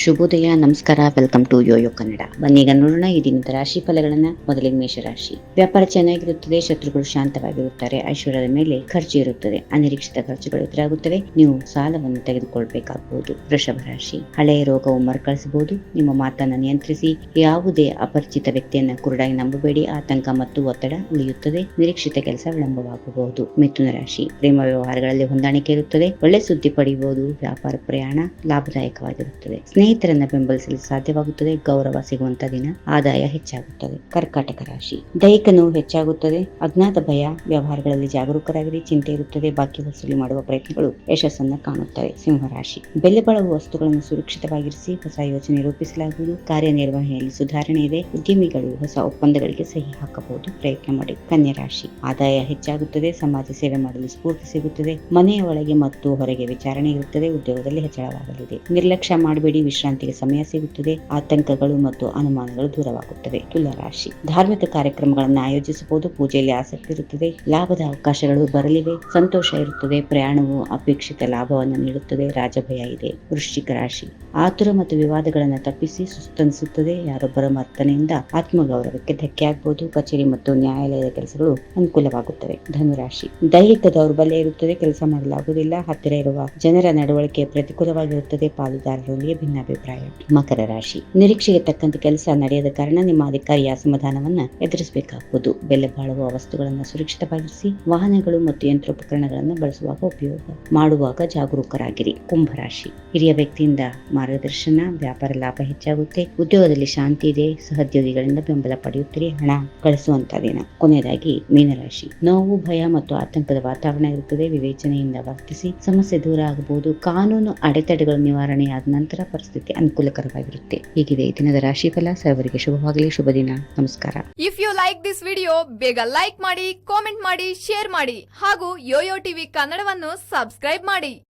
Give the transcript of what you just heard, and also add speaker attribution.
Speaker 1: ಶುಭೋದಯ, ನಮಸ್ಕಾರ, welcome to Yoyo Kannada. ಬನ್ನೀಗ ನೋಡೋಣ ಈ ದಿನದ ರಾಶಿ ಫಲಗಳನ್ನ. ಮೊದಲಿಗೆ ಮೇಷರಾಶಿ. ವ್ಯಾಪಾರ ಚೆನ್ನಾಗಿರುತ್ತದೆ, ಶತ್ರುಗಳು ಶಾಂತವಾಗಿರುತ್ತಾರೆ, ಐಶ್ವರ್ಯದ ಮೇಲೆ ಖರ್ಚು ಇರುತ್ತದೆ, ಅನಿರೀಕ್ಷಿತ ಖರ್ಚುಗಳು ಎದುರಾಗುತ್ತವೆ ನೀವು ಸಾಲವನ್ನು ತೆಗೆದುಕೊಳ್ಬೇಕಾಗಬಹುದು ವೃಷಭ ರಾಶಿ. ಹಳೆಯ ರೋಗವು ಮರುಕಳಿಸಬಹುದು, ನಿಮ್ಮ ಮಾತನ್ನು ನಿಯಂತ್ರಿಸಿ, ಯಾವುದೇ ಅಪರಿಚಿತ ವ್ಯಕ್ತಿಯನ್ನ ಕುರುಡಾಗಿ ನಂಬಬೇಡಿ, ಆತಂಕ ಮತ್ತು ಒತ್ತಡ ಉಳಿಯುತ್ತದೆ, ನಿರೀಕ್ಷಿತ ಕೆಲಸ ವಿಳಂಬವಾಗಬಹುದು. ಮಿಥುನ ರಾಶಿ. ಪ್ರೇಮ ವ್ಯವಹಾರಗಳಲ್ಲಿ ಹೊಂದಾಣಿಕೆ ಇರುತ್ತದೆ, ಒಳ್ಳೆ ಸುದ್ದಿ ಪಡೆಯಬಹುದು, ವ್ಯಾಪಾರ ಪ್ರಯಾಣ ಲಾಭದಾಯಕವಾಗಿರುತ್ತದೆ. ಸ್ನೇಹಿತರನ್ನ ಬೆಂಬಲಿಸಲು ಸಾಧ್ಯವಾಗುತ್ತದೆ, ಗೌರವ ಸಿಗುವಂತ ದಿನ ಆದಾಯ ಹೆಚ್ಚಾಗುತ್ತದೆ. ಕರ್ಕಾಟಕ ರಾಶಿ. ದೈಹಿಕ ನೋವು ಹೆಚ್ಚಾಗುತ್ತದೆ, ಅಜ್ಞಾತ ಭಯ ವ್ಯವಹಾರಗಳಲ್ಲಿ ಜಾಗರೂಕರಾಗಿರಿ, ಚಿಂತೆ ಇರುತ್ತದೆ, ಬಾಕಿ ವಸೂಲಿ ಮಾಡುವ ಪ್ರಯತ್ನಗಳು ಯಶಸ್ಸನ್ನು ಕಾಣುತ್ತವೆ. ಸಿಂಹರಾಶಿ ಬೆಲೆ ಬಾಳುವ ವಸ್ತುಗಳನ್ನು ಸುರಕ್ಷಿತವಾಗಿರಿಸಿ ಹೊಸ ಯೋಜನೆ ರೂಪಿಸಲಾಗುವುದು, ಕಾರ್ಯನಿರ್ವಹಣೆಯಲ್ಲಿ ಸುಧಾರಣೆ ಇದೆ, ಉದ್ಯಮಿಗಳು ಹೊಸ ಒಪ್ಪಂದಗಳಿಗೆ ಸಹಿ ಹಾಕಬಹುದು, ಪ್ರಯತ್ನ ಮಾಡಿ. ಕನ್ಯಾ ರಾಶಿ. ಆದಾಯ ಹೆಚ್ಚಾಗುತ್ತದೆ, ಸಮಾಜ ಸೇವೆ ಮಾಡಲು ಸ್ಫೂರ್ತಿ ಸಿಗುತ್ತದೆ, ಮನೆಯ ಒಳಗೆ ಮತ್ತು ಹೊರಗೆ ವಿಚಾರಣೆ ಇರುತ್ತದೆ, ಉದ್ಯೋಗದಲ್ಲಿ ಹೆಚ್ಚಳವಾಗಲಿದೆ. ನಿರ್ಲಕ್ಷ್ಯ ಮಾಡಬೇಡಿ ವಿಶ್ರಾಂತಿಗೆ ಸಮಯ ಸಿಗುತ್ತದೆ. ಆತಂಕಗಳು ಮತ್ತು ಅನುಮಾನಗಳು ದೂರವಾಗುತ್ತವೆ. ತುಲಾರಾಶಿ. ಧಾರ್ಮಿಕ ಕಾರ್ಯಕ್ರಮಗಳನ್ನು ಆಯೋಜಿಸಬಹುದು. ಪೂಜೆಯಲ್ಲಿ ಆಸಕ್ತಿ ಇರುತ್ತದೆ. ಲಾಭದ ಅವಕಾಶಗಳು ಬರಲಿವೆ. ಸಂತೋಷ ಇರುತ್ತದೆ. ಪ್ರಯಾಣವು ಅಪೇಕ್ಷಿತ ಲಾಭವನ್ನು ನೀಡುತ್ತದೆ. ರಾಜಭಯ ಇದೆ. ವೃಶ್ಚಿಕ ರಾಶಿ. ಆತುರ ಮತ್ತು ವಿವಾದಗಳನ್ನು ತಪ್ಪಿಸಿ ಸುಸ್ತನಿಸುತ್ತದೆ. ಯಾರೊಬ್ಬರ ಮರ್ತನೆಯಿಂದ ಆತ್ಮಗೌರವಕ್ಕೆ ಧಕ್ಕೆ ಆಗಬಹುದು. ಕಚೇರಿ ಮತ್ತು ನ್ಯಾಯಾಲಯದ ಕೆಲಸಗಳು ಅನುಕೂಲವಾಗುತ್ತವೆ. ಧನುರಾಶಿ. ದೈಹಿಕ ದೌರ್ಬಲ್ಯ ಇರುತ್ತದೆ. ಕೆಲಸ ಮಾಡಲಾಗುವುದಿಲ್ಲ. ಹತ್ತಿರ ಇರುವ ಜನರ ನಡವಳಿಕೆ ಪ್ರತಿಕೂಲವಾಗಿರುತ್ತದೆ. ಪಾಲುದಾರರೊಂದಿಗೆ ಭಿನ್ನಾಭಿಪ್ರಾಯ ಮಕರ ರಾಶಿ. ನಿರೀಕ್ಷೆಗೆ ತಕ್ಕಂತೆ ಕೆಲಸ ನಡೆಯದ ಕಾರಣ ನಿಮ್ಮ ಅಧಿಕಾರಿಯ ಅಸಮಾಧಾನವನ್ನ ಎದುರಿಸಬೇಕಾಗುವುದು. ಬೆಲೆ ಬಾಳುವ ವಸ್ತುಗಳನ್ನು ಸುರಕ್ಷಿತವಾಗಿರಿಸಿ, ವಾಹನಗಳು ಮತ್ತು ಯಂತ್ರೋಪಕರಣಗಳನ್ನು ಬಳಸುವಾಗ ಉಪಯೋಗ. ಮಾಡುವಾಗ ಜಾಗರೂಕರಾಗಿರಿ. ಕುಂಭರಾಶಿ ಹಿರಿಯ ವ್ಯಕ್ತಿಯಿಂದ ಮಾರ್ಗದರ್ಶನ, ವ್ಯಾಪಾರ ಲಾಭ ಹೆಚ್ಚಾಗುತ್ತೆ. ಉದ್ಯೋಗದಲ್ಲಿ ಶಾಂತಿ ಇದೆ. ಸಹೋದ್ಯೋಗಿಗಳಿಂದ ಬೆಂಬಲ ಪಡೆಯುತ್ತೀರಿ. ಹಣ ಗಳಿಸುವಂತ ದಿನ. ಕೊನೆಯದಾಗಿ ಮೀನರಾಶಿ ನೋವು, ಭಯ ಮತ್ತು ಆತಂಕದ ವಾತಾವರಣ ಇರುತ್ತದೆ. ವಿವೇಚನೆಯಿಂದ ವರ್ತಿಸಿ ಸಮಸ್ಯೆ ದೂರ ಆಗಬಹುದು. ಕಾನೂನು ಅಡೆತಡೆಗಳು ನಿವಾರಣೆಯಾದ ನಂತರ ಪರಿಸ್ಥಿತಿ ಅನುಕೂಲಕರವಾಗಿರುತ್ತೆ. ಹೀಗಿದೆ ಈ ದಿನದ ರಾಶಿಫಲ. ಸರ್ವರಿಗೆ ಶುಭವಾಗಲಿ, ಶುಭ ದಿನ. ನಮಸ್ಕಾರ.
Speaker 2: If you like this video ಬೇಗ ಲೈಕ್ ಮಾಡಿ ಕಾಮೆಂಟ್ ಮಾಡಿ ಶೇರ್ ಮಾಡಿ ಹಾಗೂ ಯೋಯೋ ಟಿವಿ ಕನ್ನಡವನ್ನು ಸಬ್ಸ್ಕ್ರೈಬ್ ಮಾಡಿ.